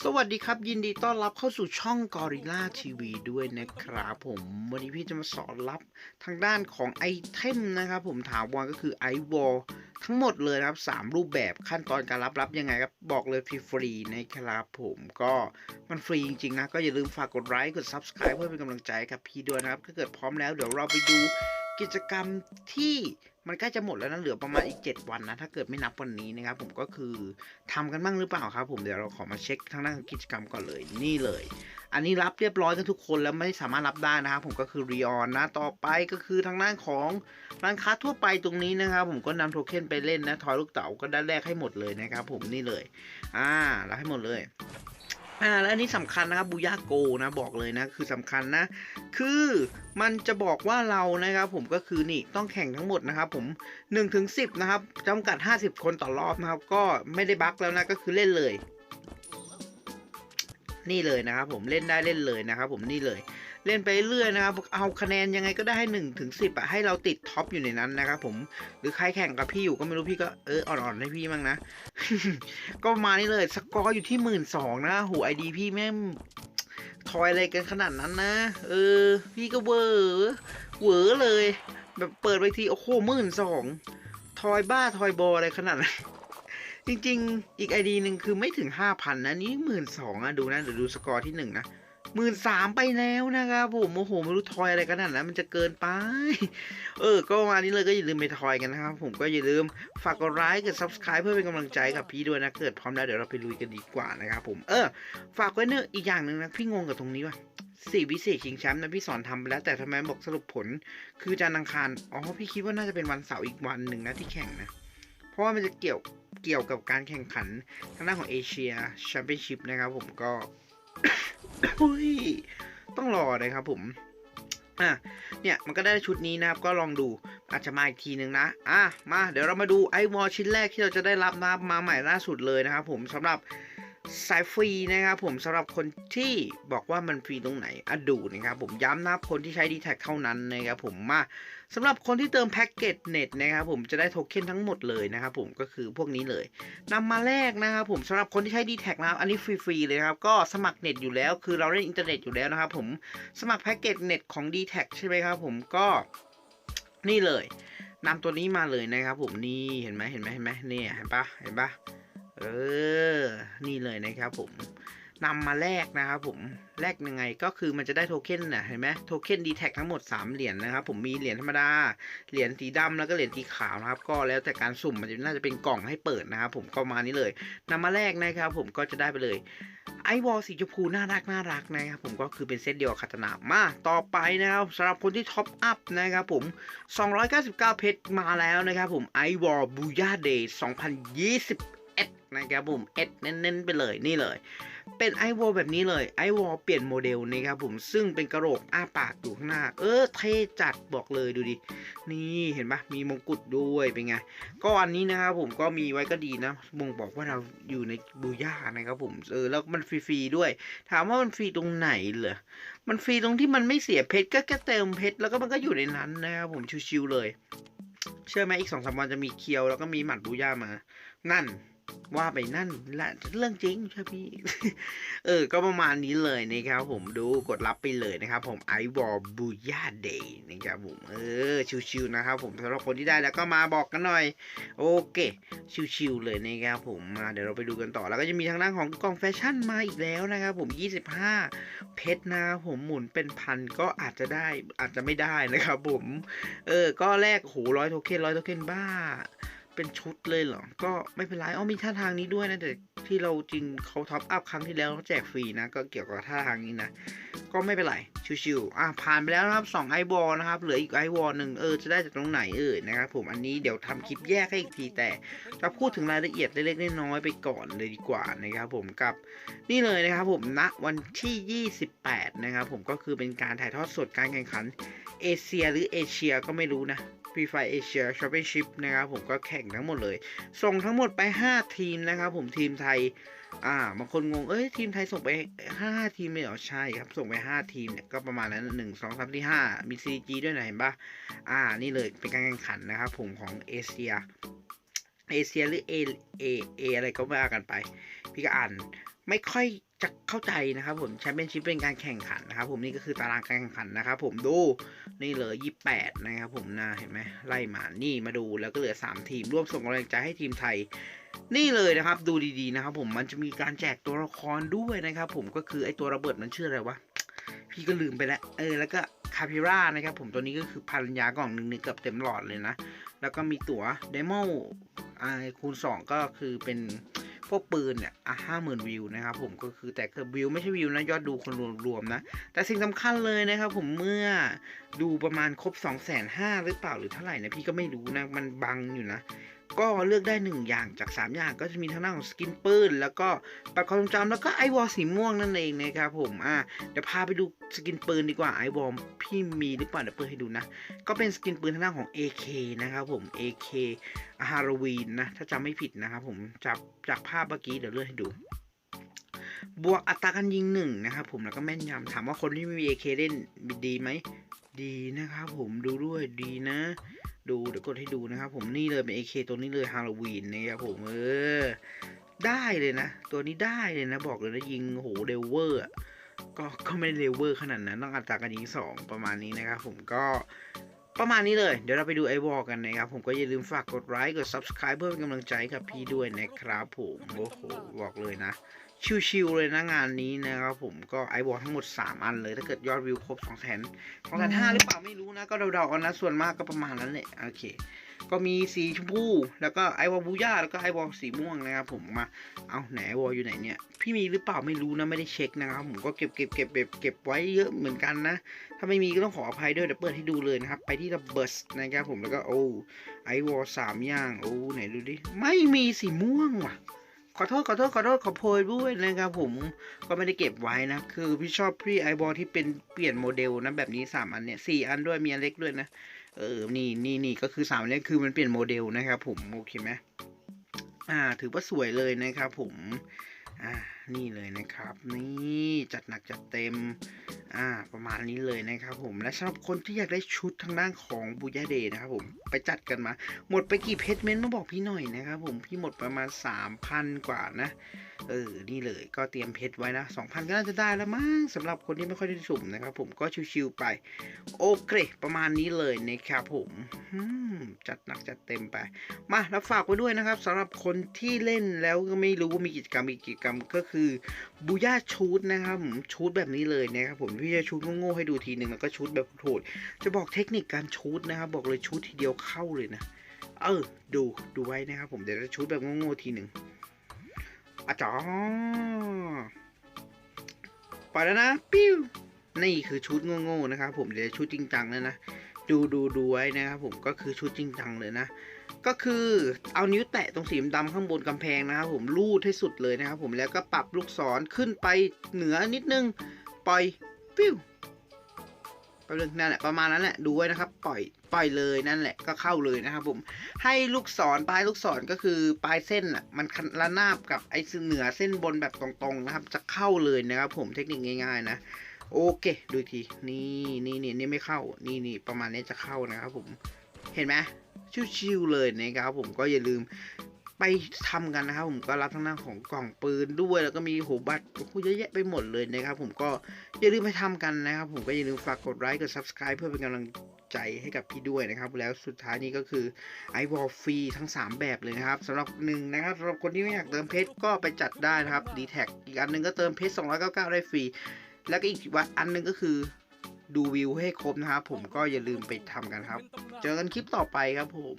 สวัสดีครับ ยินดีต้อนรับเข้าสู่ช่อง Gorilla TV ด้วยนะครับผม วันนี้พี่จะมาสอนรับทางด้านของไอเทมนะครับผมถามวรก็คือไอวอลทั้งหมดเลยนะครับ 3 รูปแบบขั้นตอนการรับรับยังไงครับ บอกเลยฟรีๆนะครับผมก็มันฟรีจริงๆนะ ก็อย่าลืมฝากกดไลค์กด Subscribe เพื่อเป็นกำลังใจกับพี่ด้วยนะครับถ้าเกิดพร้อมแล้วเดี๋ยวเราไปดู กิจกรรมที่มันใกล้จะหมดแล้วนะเหลือประมาณอีก 7 วันนะถ้าเกิดไม่นับวันนี้นะครับผมก็คือทำกันบ้างหรือเปล่าครับ ผมเดี๋ยวเราขอมาเช็คทางด้านของกิจกรรมก่อนเลยนี่เลย อันนี้รับเรียบร้อยกันทุกคนแล้วไม่สามารถรับได้นะครับผมก็คือรีออนนะต่อไปก็คือทางด้านของร้านค้าทั่วไปตรงนี้นะครับผมก็นำโทเค็นไปเล่นนะทอยลูกเต๋าก็ได้แลกให้หมดเลยนะครับผมนี่เลย อ่ารับให้หมดเลย อ่าแล้วอันนี้สำคัญนะครับบูย่าโกนะบอกเลยนะคือสำคัญนะ คือมันจะบอกว่าเรานะครับ ผมก็คือนี่ต้องแข่งทั้งหมดนะครับ ผม1ถึง10นะครับจำกัด 50 คนต่อรอบนะครับ ก็ไม่ได้บั๊กแล้วนะก็คือเล่นเลย นี่เลยนะครับ ผมเล่นได้เล่นเลยนะครับ ผมนี่เลยเล่นไปเรื่อยนะครับ เอาคะแนนยังไงก็ได้ให้หนึ่งถึงสิบอะให้เราติดท็อปอยู่ในนั้นนะครับผม หรือใครแข่งกับพี่อยู่ก็ไม่รู้พี่ก็เอออ่อนๆให้พี่มั้งนะ ก็ประมาณนี้เลยสกอร์อยู่ที่หมื่นสองนะหูไอดีพี่แม่งทอยอะไรกันขนาดนั้นนะ เออ พี่ก็เวอร์เวอร์เลย แบบเปิดไปที โอ้โหหมื่นสองทอยบ้าทอยบออะไรขนาดนั้นจริง ๆ อีกไอดีหนึ่งคือไม่ถึงห้าพันนะ นี่หมื่นสองอะดูนะเดี๋ยวดูสกอร์ที่หนึ่งนะ หมื่นสามไปแล้วนะครับผมโอ้โหไม่รู้ทอยอะไรกันนั่นนะมันจะเกินไป เออ ก็ประมาณนี้เลยก็อย่าลืมไปทอยกันนะครับผมก็อย่าลืมฝากกดไลค์กด subscribe เพื่อเป็นกำลังใจกับพี่ด้วยนะเกิดพร้อมแล้วเดี๋ยวเราไปลุยกันดีกว่านะครับผมเออ ฝากไว้เนอะอีกอย่างหนึ่งนะพี่งงกับตรงนี้ว่ะสี่วิเศษชิงแชมป์นะพี่สอนทำไปแล้วแต่ทำไมบอกสรุปผล คือจันทร์อังคารอ๋อพี่คิดว่าน่าจะเป็นวันเสาร์อีกวันหนึ่งนะที่แข่งนะเพราะว่ามันจะเกี่ยวเกี่ยวกับการแข่งขันทางด้านของเอเชียแชมเปี้ยนชิพนะครับผมก็ ต้องรอเลยครับผมอะเนี่ยมันก็ได้ชุดนี้นะครับก็ลองดูอาจจะมาอีกทีนึงนะอะมาเดี๋ยวเรามาดูไอวอลชิ้นแรกที่เราจะได้รับนะครับมาใหม่ล่าสุดเลยนะครับผมสำหรับ สายฟรีนะครับผมสำหรับคนที่บอกว่ามันฟรีตรงไหนอะดูนะครับผมย้ำนะคนที่ใช้ดีแท็เท่านั้นนะครับผมมาสำหรับคนที่เติมแพ็กเกจเน็ตนะครับผมจะได้โทเค็นทั้งหมดเลยนะครับผมก็คือพวกนี้เลยนำมาแลกนะครับผมสำหรับคนที่ใช้ดีแท็นะครับอันนี้ฟรีๆเลยครับก็สมัครเน็ตอยู่แล้วคือเราเล่นอินเทอร์เน็ตอยู่แล้วนะครับผมสมัครแพ็กเกจเน็ตของ d t แท็ใช่ไหมครับผมก็นี่เลยนำตัวนี้มาเลยนะครับผมนี่เห็นไหมเห็นไหมเห็นไหมเนี่ยเห็นปะเห็นปะ เออ นี่เลยนะครับผมนำมาแลกนะครับผมแลกยังไงก็คือมันจะได้โทเค็นนะเห็นไหมโทเค็นดีแท็ทั้งหมด 3 เหรียญนะครับผมมีเหรียญธรรมดา เหรียญสีดำแล้วก็เหรียญสีขาวนะครับ ก็แล้วแต่การสุ่มมันจะน่าจะเป็นกล่องให้เปิดนะครับผมก็มานี้เลยนำมาแลกนะครับผมก็จะได้ไปเลยไอวอลสีชมพูน่ารักน่ารักนะครับผมก็คือเป็นเซตเดียวกับคาตนามาต่อไปนะครับสำหรับคนที่ท็อปอัพนะครับผม 299 เพชรมาแล้วนะครับผมไอวอลบูย่าเดย์2021 นะครับผมเอ็ดเน้นๆไปเลยนี่เลย เป็นไอวอลแบบนี้เลยไอวอลเปลี่ยนโมเดลนะครับผมซึ่งเป็นกระโหลกอ้าปากอยู่ข้างหน้า เออเท่จัดบอกเลยดูดิ นี่เห็นปะมีมงกุฎด้วยเป็นไงก็อันนี้นะครับผมก็มีไว้ก็ดีนะบ่งบอกว่าเราอยู่ในบูย่านะครับผมเออแล้วมันฟรีๆด้วย ถามว่ามันฟรีตรงไหนเหรอมันฟรีตรงที่มันไม่เสียเพชรก็แค่เติมเพชรแล้วก็มันก็อยู่ในนั้นนะครับผมชิวๆเลย เชื่อไหมอีกสองสามวันจะมีเคียวแล้วก็มีหมัดบูย่ามา นั่น ว่าไปนั่นและเรื่องจริงใช่พี่ เออ ก็ประมาณนี้เลยนะครับ ผมดูกดรับไปเลยนะครับ ผมไอวอลบูย่าเดย์นะครับผมเออชิวๆนะครับ ผมสำหรับคนที่ได้แล้วก็มาบอกกันหน่อย โอเคชิวๆเลยนะครับผมมาเดี๋ยวเราไปดูกันต่อแล้วก็จะมีทางด้านของกล่องแฟชั่นมาอีกแล้วนะครับผม 25 เพชรนะครับผมหมุนเป็นพันก็อาจจะได้อาจจะไม่ได้นะครับ ผม เออ ก็แลกโหร้อยโทเค็นร้อยโทเค็นบ้า เป็นชุดเลยเหรอ ก็ไม่เป็นไรอ๋อมีท่าทางนี้ด้วยนะแต่ที่เราจริงเขาท็อปอัพครั้งที่แล้วเขาแจกฟรีนะ ก็เกี่ยวกับท่าทางนี้นะ ก็ไม่เป็นไร ชิวๆอะผ่านไปแล้วนะครับ2ไอวอลนะครับ เหลืออีกไอวอลหนึ่งเออ จะได้จากตรงไหนเออนะครับผม อันนี้เดี๋ยวทำคลิปแยกให้อีกทีแต่จะพูดถึงรายละเอียดเล็กๆน้อยๆไปก่อนเลยดีกว่านะครับผมกับนี่เลยนะครับผมณวันที่ 28 นะครับผมก็คือเป็นการถ่ายทอดสดการแข่งขันเอเชียหรือเอเชียก็ไม่รู้นะฟรีไฟเอเชียแชมเปี้ยนชิพนะครับผมก็แข่งทั้งหมดเลย ส่งทั้งหมดไป 5 ทีมนะครับ ผมทีมไทย อ่าบางคนงง เอ้ยทีมไทยส่งไป 5 ทีมเลยเหรอใช่ครับ ส่งไป 5 ทีมเนี่ยก็ประมาณนั้นหนึ่งสองสามที่ห้ามี CG ด้วยนะเห็นปะอ่า นี่เลยเป็นการแข่งขันนะครับ ผมของเอเชียเอเชียหรือเอเอเออะไรก็ว่ากันไป พี่ก็อ่านไม่ค่อย จะเข้าใจนะครับผมแชมเปี้ยนชิพเป็นการแข่งขันนะครับผมนี่ก็คือตารางการแข่งขันนะครับผมดูนี่เลยยี่แปดนะครับผมนะเห็นไหมไล่มานี่มาดูแล้วก็เหลือสามทีมร่วมส่งกำลังใจให้ทีมไทย นี่เลยนะครับ ดูดีๆนะครับผมมันจะมีการแจกตัวละครด้วยนะครับผมก็คือไอตัวระเบิดมันชื่ออะไรวะพี่ก็ลืมไปแล้วเออแล้วก็คาพิร่านะครับผมตัวนี้ก็คือพันยากล่องหนึ่งเกือบเต็มหลอดเลยนะ แล้วก็มีตั๋วเดโมอ่าคูณ 2 ก็คือเป็น พวกปืนเนี่ยอะห้าหมื่นวิวนะครับผมก็คือแต่คือวิวไม่ใช่วิวนะยอดดูคนรวมๆนะ แต่สิ่งสำคัญเลยนะครับผมเมื่อดูประมาณครบ2 5 0 0 0 0หรือเปล่าหรือเท่าไหร่นะพี่ก็ไม่รู้นะ มันบังอยู่นะ ก็เลือกได้หนึ่งอย่างจาก 3 อย่างก็จะมีทั้งหน้าของสกินปืนแล้วก็ปรับความทรงจำแล้วก็ไอวอลสีม่วงนั่นเองนะครับผมอะเดี๋ยวพาไปดูสกินปืนดีกว่าไอวอลพี่มีหรือเปล่าเดี๋ยวเปิดให้ดูนะ ก็เป็นสกินปืนทางด้านของ AK นะครับผม AK ฮาโลวีนนะถ้าจำไม่ผิดนะครับผมจากจากภาพเมื่อกี้เดี๋ยวเลื่อนให้ดูบวกอัตราการยิงหนึ่งนะครับผมแล้วก็แม่นยำถามว่าคนที่ไม่มี AK เล่นดีไหมดีนะครับผมดูด้วยดีนะ ดูเดี๋ยวกดให้ดูนะครับผมนี่เลยเป็น AK ตัวนี้เลยฮาโลวีนนะครับผมเออได้เลยนะ ตัวนี้ได้เลยนะบอกเลยนะยิงโหเรเวอร์ก็ก็ไม่ได้เรเวอร์ขนาดนั้นต้องอัตราการยิงสองประมาณนี้นะครับผมก็ประมาณนี้เลย เดี๋ยวเราไปดูไอวอลกันนะครับ ผมก็อย่าลืมฝากกดไลค์กด subscribe เพื่อเป็นกำลังใจกับพี่ด้วยนะครับผม โอ้โห บอกเลยนะ ชิวๆเลยนะงานนี้นะครับผมก็ไอวอลทั้งหมด 3 อันเลยถ้าเกิดยอดวิวครบ2 0 0 0 0 2 5 0 0หรือเปล่าไม่รู้นะ ก็เดาๆเอานะส่วนมากก็ประมาณนั้นแหละโอเค ก็มีสีชมพูแล้วก็ไอวอลบูย่าแล้วก็ไอวอลสีม่วงนะครับผมมาเอาไหนไอวอลอยู่ไหนเนี่ยพี่มีหรือเปล่าไม่รู้นะไม่ได้เช็คนะครับผมก็เก็บเก็บเก็บเก็บเก็บไว้เยอะเหมือนกันนะ ถ้าไม่มีก็ต้องขออภัยด้วยเดี๋ยวเปิดให้ดูเลยนะครับไปที่ระเบิดนะครับผมแล้วก็โอ้ไอวอลสามย่างโอ้ไหนดูดิไม่มีสีม่วงว่ะ ขอโทษขอโทษขอโทษขอโพยด้วยนะครับผมก็ไม่ได้เก็บไว้นะ คือพี่ชอบพี่ไอบอลที่เป็นเปลี่ยนโมเดลนะแบบนี้สามอันเนี่ยสี่อันด้วยมีอันเล็กด้วยนะ เออนี่นี่นี่ก็คือสามอันนี้คือมันเปลี่ยนโมเดลนะครับผมโอเคไหมอ่า ถือว่าสวยเลยนะครับผมอ่านี่เลยนะครับ นี่จัดหนักจัดเต็มอ่าประมาณนี้เลยนะครับผมและสำหรับคนที่อยากได้ชุดทางด้านของบูยาเดนะครับผมไปจัดกันมา หมดไปกี่เพชรเม้นต์มาบอกพี่หน่อยนะครับผมพี่หมดประมาณ 3,000 กว่านะเออนี่เลยก็เตรียมเพชรไว้นะ 2,000 ก็น่าจะได้แล้วมั้งสำหรับคนที่ไม่ค่อยได้สุ่มนะครับผมก็ชิวๆไป โอเคประมาณนี้เลยนะครับผมจัดหนักจัดเต็มไป มาแล้วฝากไว้ด้วยนะครับสำหรับคนที่เล่นแล้วก็ไม่รู้ว่ามีกิจกรรมอีกกิจกรรมก็คือบูย่าชูดนะครับผมชูดแบบนี้เลยนะครับผมพี่จะชูดโง่ๆให้ดูทีหนึ่งแล้วก็ชูดแบบโหดจะบอกเทคนิคการชูดนะครับ บอกเลยชูดทีเดียวเข้าเลยนะ เออ ดูดูไว้นะครับผมเดี๋ยวจะชูดแบบโง่ๆทีหนึ่งอาจารไปแล้วนะปิ้วนี่คือชุดโง่ๆนะครับผมเดี๋ยวชุดจริงจังแล้วนะ ดูดูดูไว้นะครับผมก็คือชุดจริงจังเลยนะ ก็คือเอานิ้วแตะตรงสีดำข้างบนกำแพงนะครับผมลูดให้สุดเลยนะครับผมแล้วก็ปรับลูกศรขึ้นไปเหนือนิดนึง ปล่อยปิ้วแป๊บนึงนั่นแหละประมาณนั้นแหละดูไว้นะครับ ปล่อยปล่อยเลยนั่นแหละก็เข้าเลยนะครับผมให้ลูกศรปลายลูกศรก็คือปลายเส้นอะมันระนาบกับไอ้เหนือเส้นบนแบบตรงๆนะครับ จะเข้าเลยนะครับผมเทคนิคง่าย ๆ นะโอเค ดูทีนี่นี่นี่นี่ไม่เข้า นี่นี่ประมาณนี้จะเข้านะครับผม เห็นไหม ชิวๆเลยนะครับผมก็อย่าลืมไปทำกันนะครับผมก็รับทั้งหน้าของกล่องปืนด้วยแล้วก็มีโหบัตรโอ้โหเยอะแยะไปหมดเลยนะครับผมก็อย่าลืมไปทำกันนะครับผมก็อย่าลืมฝากกดไลค์กด subscribe เพื่อเป็นกำลังใจให้กับพี่ด้วยนะครับ แล้วสุดท้ายนี้ก็คือไอวอลฟรีทั้ง 3 แบบเลยนะครับสำหรับหนึ่งนะครับสำหรับคนที่ไม่อยากเติมเพชรก็ไปจัดได้นะครับดีแท็กอีกอันหนึงก็เติมเพชร299 ได้ฟรีแล้วก็อีกวัดอันหนึงก็คือ ดูวิวให้ครบนะครับผมก็อย่าลืมไปทำกันครับ เจอกันคลิปต่อไปครับผม